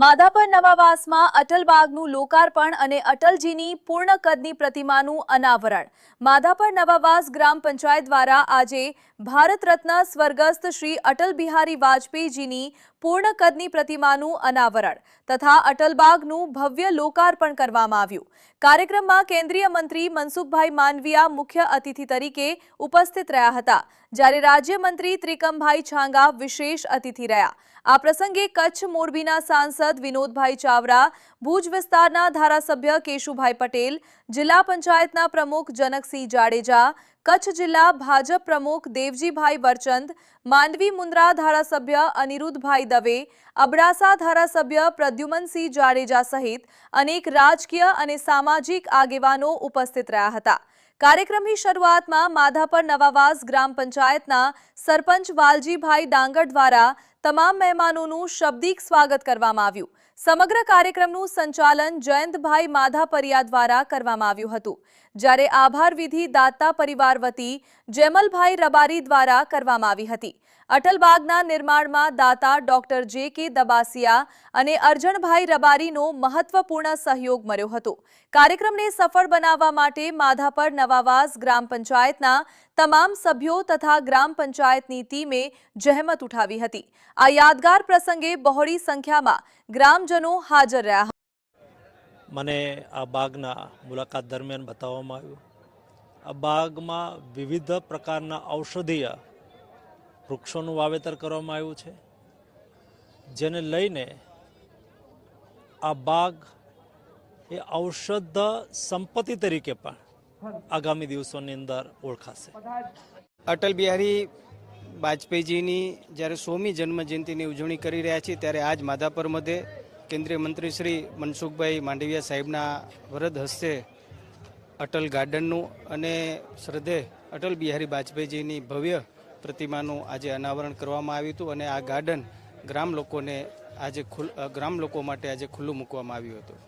માધાપર નવાવાસમાં અટલબાગનું લોકાર્પણ અને અટલજીની પૂર્ણ કદની પ્રતિમાનું અનાવરણ. માધાપર નવાવાસ ગ્રામ પંચાયત દ્વારા આજે ભારત રત્ન સ્વર્ગસ્થ શ્રી અટલ બિહારી વાજપેયીજીની પૂર્ણ કદની પ્રતિમાનું અનાવરણ તથા અટલબાગનું ભવ્ય લોકાર્પણ કરવામાં આવ્યું. કાર્યક્રમમાં કેન્દ્રીય મંત્રી મનસુખભાઈ માંડવિયા મુખ્ય અતિથિ તરીકે ઉપસ્થિત રહ્યા હતા. જ્યારે રાજ્યમંત્રી ત્રિકમભાઈ છાંગા વિશેષ અતિથિ રહ્યા. આ પ્રસંગે કચ્છ મોરબીના સાંસદ વિનોદભાઈ ચાવડા ભુજ વિસ્તારના ધારાસભ્ય કેશુભાઈ પટેલ, જિલ્લા પંચાયતના પ્રમુખ જનકસિંહ જાડેજા, કચ્છ જિલ્લા ભાજપ પ્રમુખ દેવજીભાઈ વરચંદ, માંડવી મુન્દ્રા ધારાસભ્ય અનિરુદ્ધભાઈ દવે, અબડાસા ધારાસભ્ય પ્રદ્યુમનસિંહ જાડેજા સહિત અનેક રાજકીય અને સામાજિક આગેવાનો ઉપસ્થિત રહ્યા હતા. કાર્યક્રમની શરૂઆતમાં માધાપર નવાવાસ ગ્રામ પંચાયતના સરપંચ વાલજીભાઈ ડાંગર દ્વારા તમામ મહેમાનોનું શબ્દિક સ્વાગત કરવામાં આવ્યું. સમગ્ર કાર્યક્રમનું સંચાલન જયંતભાઈ માધાપરિયા દ્વારા કરવામાં આવ્યું હતું. જ્યારે આભાર વિધિ દાતા પરિવાર વતી જેમલભાઈ રબારી દ્વારા કરવામાં આવી હતી. અટલબાગના નિર્માણમાં દાતા ડોક્ટર જે કે દબાસિયા અને અર્જણભાઈ રબારીનો મહત્વપૂર્ણ સહયોગ મળ્યો હતો. કાર્યક્રમને સફળ બનાવવા માટે માધાપર નવાવાસ ગ્રામ પંચાયતના તમામ સભ્યો તથા ગ્રામ પંચાયતની ટીમે જહેમત ઉઠાવી હતી. આ યાદગાર પ્રસંગે બહોળી સંખ્યામાં ગ્રામજનો હાજર રહ્યા. મને આ બાગના મુલાકાત દરમિયાન બતાવવામાં આવ્યું. આ બાગમાં વિવિધ પ્રકારના ઔષધીય વૃક્ષોનું વાવેતર કરવામાં આવ્યું છે, જેને લઈને આ બાગ એ ઔષધ સંપત્તિ તરીકે પણ આગામી દિવસોની અંદર ઓળખાશે. અટલ બિહારી વાજપેયીજીની જ્યારે સોમી જન્મજયંતિની ઉજવણી કરી રહ્યા છીએ, ત્યારે આજ માધાપર મધ્યે કેન્દ્રીય મંત્રી શ્રી મનસુખભાઈ માંડવિયા સાહેબના વરદ હસ્તે અટલ ગાર્ડનનું અને શ્રદ્ધે અટલ બિહારી વાજપેયીજીની ભવ્ય પ્રતિમાનું આજે અનાવરણ કરવામાં આવ્યું હતું અને આ ગાર્ડન ગ્રામ લોકોને આજે ગ્રામ લોકો માટે આજે ખુલ્લું મૂકવામાં આવ્યું હતું.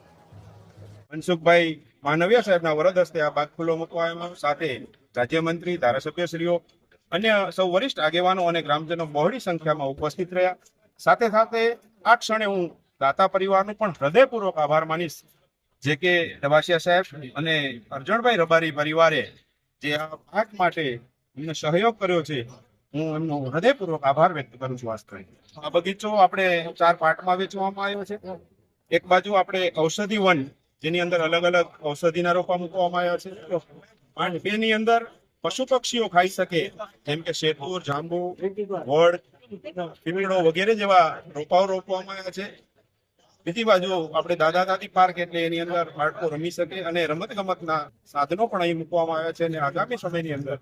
મનસુખભાઈ માનવીય સાહેબના વરદ હસ્તે આ બાગ ખુલ્લો મૂકવામાં. સાથે રાજ્યમંત્રી, ધારાસભ્યશ્રીઓ, અન્ય સૌ વરિષ્ઠ આગેવાનો અને ગ્રામજનો બહોળી સંખ્યામાં ઉપસ્થિત રહ્યા. સાથે સાથે આ ક્ષણે હું દાતા પરિવારનો પણ હૃદયપૂર્વક આભાર માનીશ. જે કે રબાસિયા સાહેબ અને અર્જણભાઈ રબારી પરિવારે જે આ પાક માટે અમને સહયોગ કર્યો છે. હું એમનો હૃદયપૂર્વક આભાર વ્યક્ત કરું છું વાસ્તવે આ બગીચો આપણે ચાર પાર્ટમાં વેચવામાં આવ્યો છે. એક બાજુ આપણે ઔષધિ વન, જેની અંદર અલગ અલગ ઔષધિના રોપા મૂકવામાં આવ્યા છે. અને બેની અંદર પશુ પક્ષીઓ ખાઈ શકે, જેમ કે શેતુર જાંબુ, વડ, પીપળો વગેરે જેવા રોપાઓ રોપવામાં આવ્યા છે. બીજી બાજુ આપણે દાદા દાદી પાર્ક એટલે એની અંદર બાળકો રમી શકે અને રમત ગમતના સાધનો પણ અહીં મૂકવામાં આવ્યા છે. અને આગામી સમયની અંદર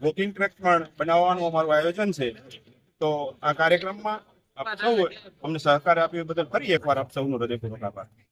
વોકિંગ ટ્રેક પણ બનાવવાનું અમારું આયોજન છે. તો આ કાર્યક્રમમાં આપ સૌ અમને સહકાર આપ્યો બદલ ફરી એકવાર આપ સૌનો હૃદયપૂર્વક આભાર.